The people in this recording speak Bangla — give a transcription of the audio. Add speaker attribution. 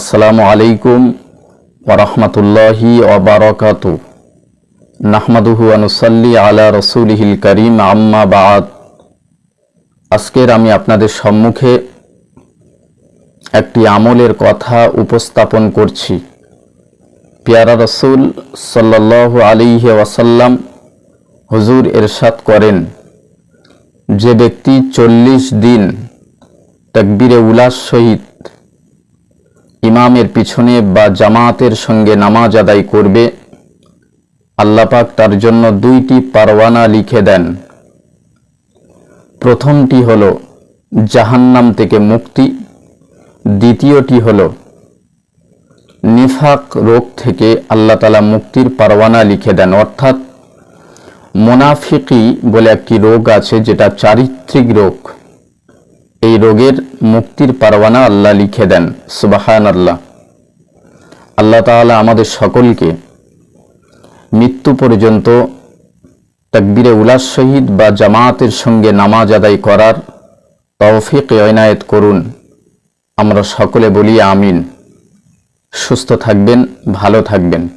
Speaker 1: আসসালামু আলাইকুম ওরহমতুল্লাহি ওবরকাত নাহমাদুহু আনুসাল্লি আলা রসুলিহিল করিম, আম্মা বাদ। আজকের আমি আপনাদের সম্মুখে একটি আমলের কথা উপস্থাপন করছি। পিয়ারা রসুল সাল্লাহ আলিহি ওয়াসাল্লাম হুজুর এরশাদ করেন, যে ব্যক্তি চল্লিশ দিন তকবিরে উলাস সহিত ইমামের পিছনে বা জামাতের সঙ্গে নামাজ আদায় করবে। আল্লাপাক তার জন্য দুইটি পারওয়ানা লিখে দেন। প্রথমটি হল, জাহান্নাম থেকে মুক্তি। দ্বিতীয়টি হল, নিফাক রোগ থেকে আল্লাহ তালা মুক্তির পারওয়ানা লিখে দেন। অর্থাৎ মোনাফিকি বলে একটি রোগ আছে যেটা চারিত্রিক রোগ। এই রোগের মুক্তির পারওয়ানা আল্লাহ লিখে দেন সুবাহান আল্লাহ আল্লাহ তাআলা আমাদের সকলকে মৃত্যু পর্যন্ত তাকবিরে উলাস শহীদ বা জামায়াতের সঙ্গে নামাজ আদায় করার তৌফিক এনায়েত করুন। আমরা সকলে বলি আমিন। সুস্থ থাকবেন, ভালো থাকবেন।